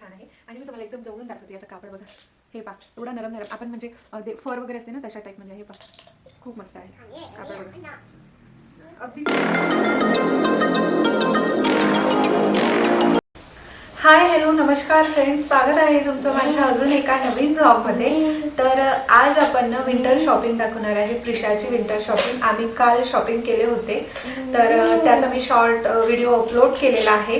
छान आहे. आणि मी तुम्हाला एकदम जवळून दाखवते याचं कापड बघा. हे पा एवढा नरम नरम. आपण म्हणजे अं, फर वगैरे असते ना तशा टाईपमध्ये हे पा खूप मस्त आहे. कापड बघा. अगदी. हाय हॅलो नमस्कार फ्रेंड्स स्वागत आहे तुमचं माझ्या अजून एका नवीन ब्लॉगमध्ये तर आज आपण विंटर शॉपिंग दाखवणार आहे. प्रिशाची विंटर शॉपिंग आम्ही काल शॉपिंग केले होते. तर त्याचा मी शॉर्ट व्हिडिओ अपलोड केलेला आहे.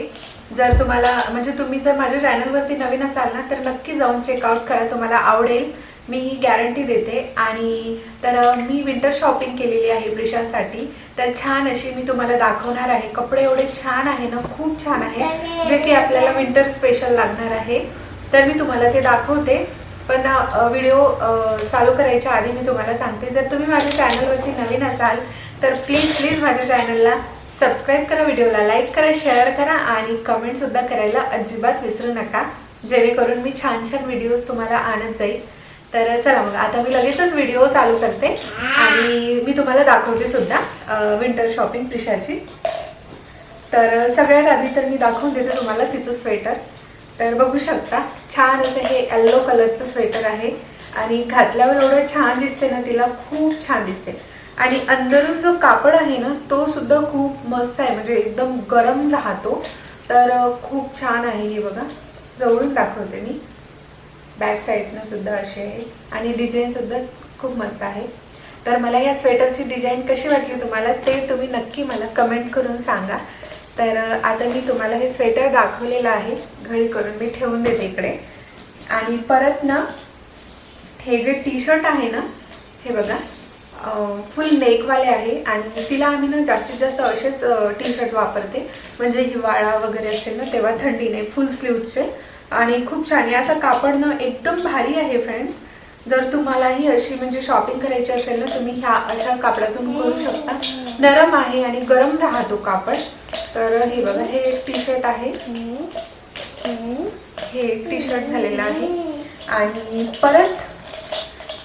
जर तुम्हाला म्हणजे तुम्ही जर माझ्या चॅनलवरती नवीन असाल ना तर नक्की जाऊन चेकआउट करा तुम्हाला आवडेल. मी ही गॅरंटी देते. आणि तर मी विंटर शॉपिंग केलेली आहे ब्रिशासाठी तर छान अशी मी तुम्हाला दाखवणार आहे. कपडे एवढे छान आहे ना खूप छान आहे जे की आपल्याला विंटर स्पेशल लागणार आहे. तर मी तुम्हाला ते दाखवते. पण व्हिडिओ चालू करायच्या आधी मी तुम्हाला सांगते. जर तुम्ही माझ्या चॅनलवरती नवीन असाल तर प्लीज प्लीज माझ्या चॅनलला सबस्क्राईब करा व्हिडिओला लाईक करा शेअर करा आणि कमेंटसुद्धा करायला अजिबात विसरू नका. जेणेकरून मी छान छान व्हिडिओज तुम्हाला आणत जाईल. तर चला मग आता मी लगेचच व्हिडिओ चालू करते. आणि मी तुम्हाला दाखवते सुद्धा विंटर शॉपिंग प्रिशाची. तर सगळ्यात आधी तर मी दाखवून देते तुम्हाला तिचं स्वेटर तर बघू शकता छान असं हे येल्लो कलरचं स्वेटर आहे. आणि घातल्यावर एवढं छान दिसते ना तिला खूप छान दिसते. आणि अंदरून जो कापड आहे ना तो सुद्धा खूप मस्त आहे. म्हणजे एकदम गरम राहतो. तर खूप छान आहे हे बघा. जवळून दाखवते मी. बॅक साईडनं सुद्धा अशी आहे. आणि डिझाईन सुद्धा खूप मस्त आहे. तर मला या स्वेटरची डिझाईन कशी वाटली तुम्हाला ते तुम्ही नक्की मला कमेंट करून सांगा. तर आता मी तुम्हाला हे स्वेटर दाखवलेलं आहे. घडी करून मी ठेवून देते इकडे. आणि परत ना हे जे टी शर्ट आहे ना हे बघा. फुल नेकवाले आहे आणि तिला आम्ही ना जास्तीत जास्त असेच टी शर्ट वापरते. म्हणजे हिवाळा वगैरे असेल ना तेव्हा थंडी नाही फुल स्लीवचे आणि खूप छान याचा कापड ना एकदम भारी आहे फ्रेंड्स जर तुम्हालाही अशी म्हणजे शॉपिंग करायची असेल ना तुम्ही ह्या अशा कापडातून करू शकता. नरम आहे आणि गरम राहतो कापड. तर हे बघा हे एक टी शर्ट आहे. हे एक टी शर्ट झालेलं आहे. आणि परत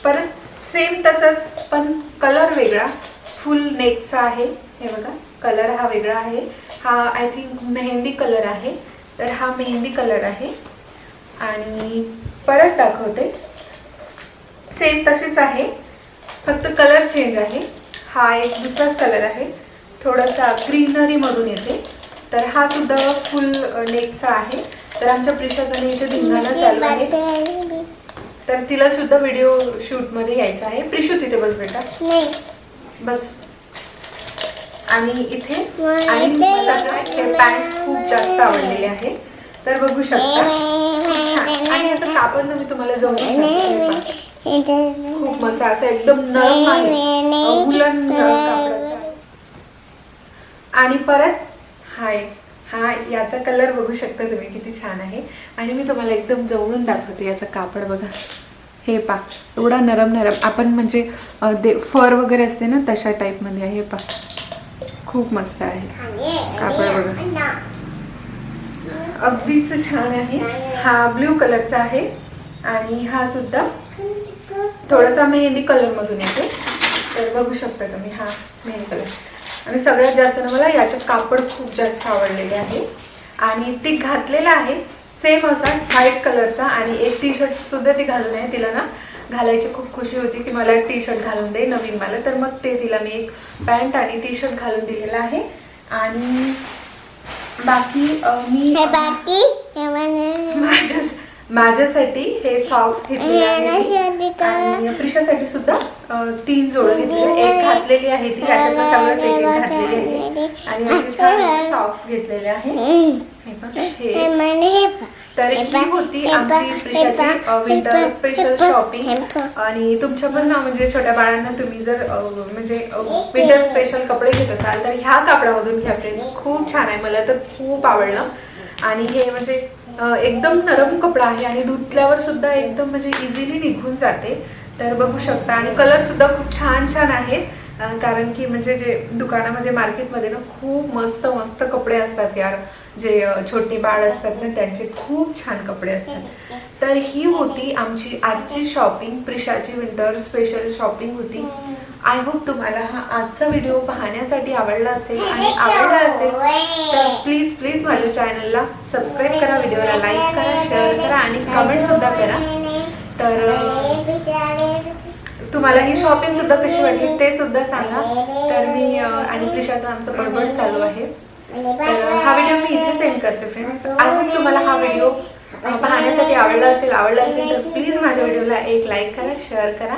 परत सेम तसंच पण कलर वेगळा. फुल नेकचा आहे. हे बघा कलर हा वेगळा आहे. हा आय थिंक मेहंदी कलर आहे. तर हा मेहंदी कलर आहे. आणि परत दाखवते. सेम तशीच आहे. फक्त कलर चेंज आहे. हा एक दुसराच कलर आहे. थोडासा ग्रीनरीमधून येते. तर हा सुद्धा फुल नेकचा आहे. तर आमच्या प्रिशाचा इथे धिंगाणा चालू आहे. तर तिला सुद्धा व्हिडिओ शूटमध्ये यायचं आहे. प्रिशू तिथे बस बेटा. बस. आणि इथे आणि मला हे पॅन्ट खूप जास्त आवडलेले आहे. तर बघू शकता. आणि असं कापड मी तुम्हाला जवळ खूप मस्त असं एकदम नरम आहे. कापडाचं. आहे. आणि परत हाय. हा याचा कलर बघू शकता तुम्ही किती छान आहे. आणि मी तुम्हाला एकदम जवळून दाखवते याचं कापड बघा. हे पा एवढा नरम नरम आपण म्हणजे दे ते फर वगैरे असते ना तशा टाईपमध्ये आहे हे पा. खूप मस्त आहे. कापड बघा. अगदीच छान आहे. हा ब्ल्यू कलरचा आहे. आणि हा सुद्धा थोडासा मेहंदी कलरमधून येतो. तर बघू शकता तुम्ही हा मेहंदी कलर आणि सगळ्यात जास्त ना मला याचे कापड खूप जास्त आवडलेले आहे. आणि ती घातलेला आहे सेम असाच व्हाईट कलरचा आणि एक टी शर्ट सुद्धा ती घालून आहे. तिला ना घालायची खूप खुशी होती की मला टी शर्ट घालून दे नवीन मला. तर मग ते तिला मी एक पॅन्ट आणि टी शर्ट घालून दिलेला आहे. आणि बाकी मी माझ्या माझ्यासाठी हे सॉक्स घेतलेले आहेत. आणि प्रिशासाठी सुद्धा तीन जोडं घेतलेले एक घातलेली आहे ती याच्यातलं सगळंच एक एक घातलेली आहे. आणि असे छान सॉक्स घेतलेले आहे तर ही होती आमची प्रिशाची विंटर स्पेशल शॉपिंग आणि तुमच्या पण ना म्हणजे छोट्या बाळांना तुम्ही जर म्हणजे विंटर स्पेशल कपडे घेत असाल तर ह्या कापडामधून घ्या फ्रेंड्स खूप छान आहे. मला तर खूप आवडलं. आणि हे म्हणजे एकदम नरम कपडा आहे आणि धुतल्यावर सुद्धा एकदम म्हणजे इझिली निघून जाते. तर बघू शकता. आणि कलर सुद्धा खूप छान छान आहेत. कारण की म्हणजे जे दुकानामध्ये मार्केटमध्ये ना खूप मस्त मस्त कपडे असतात यार. जे छोटे बाळ असतात ना त्यांचे खूप छान कपडे असतात. तर ही होती आमची आजची शॉपिंग प्रिशाची विंटर स्पेशल शॉपिंग होती. आय होप तुम्हाला हा आजचा व्हिडिओ पाहण्यासाठी आवडला असेल आणि आवडला असेल तर प्लीज प्लीज माझ्या चॅनलला सबस्क्राईब करा व्हिडिओला लाईक करा शेअर आणि कमेंट सुद्धा करा. तर तुम्हाला ही शॉपिंग सुद्धा कशी वाटली ते सुद्धा सांगा. तर मी आणि प्रिशाचं आमचं बडबड चालू आहे. तर हा व्हिडिओ मी इथे सेंड करते फ्रेंड्स अजून तुम्हाला हा व्हिडिओ पाहण्यासाठी आवडला असेल आवडला असेल तर प्लीज माझ्या व्हिडिओला एक लाईक करा शेअर करा.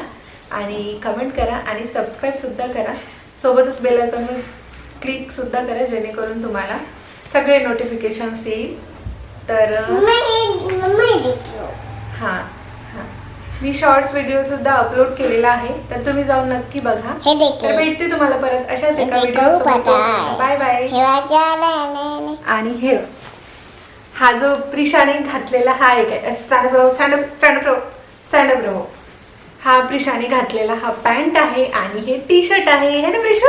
आणि कमेंट करा आणि सबस्क्राईब सुद्धा करा. सोबतच बेल आयकॉनवर क्लिक सुद्धा करा जेणेकरून तुम्हाला सगळे नोटिफिकेशन्स येईल. तर हां हां. मी शॉर्ट्स व्हिडिओ सुद्धा अपलोड केलेला आहे. तर तुम्ही जाऊन नक्की बघा. हे. तर भेटते तुम्हाला परत अशाच एका व्हिडिओ बाय बाय आणि हे हा जो प्रिशाने घातलेला हा एक आहे. स्टँडअप स्टँडअप स्टँडअप राहो हा प्रिशाने घातलेला हा पॅन्ट आहे आणि हे टी शर्ट आहे हे ना प्रिशू?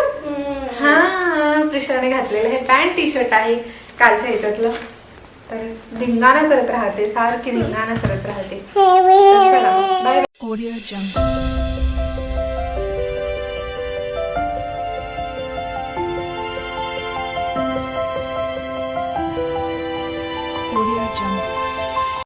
हा प्रिशाने घातलेलं हे पॅन्ट टी शर्ट आहे कालच्या ह्याच्यातलं. तर धिंगाणा करत राहते सारखी धिंगाणा करत राहते. चला बाय.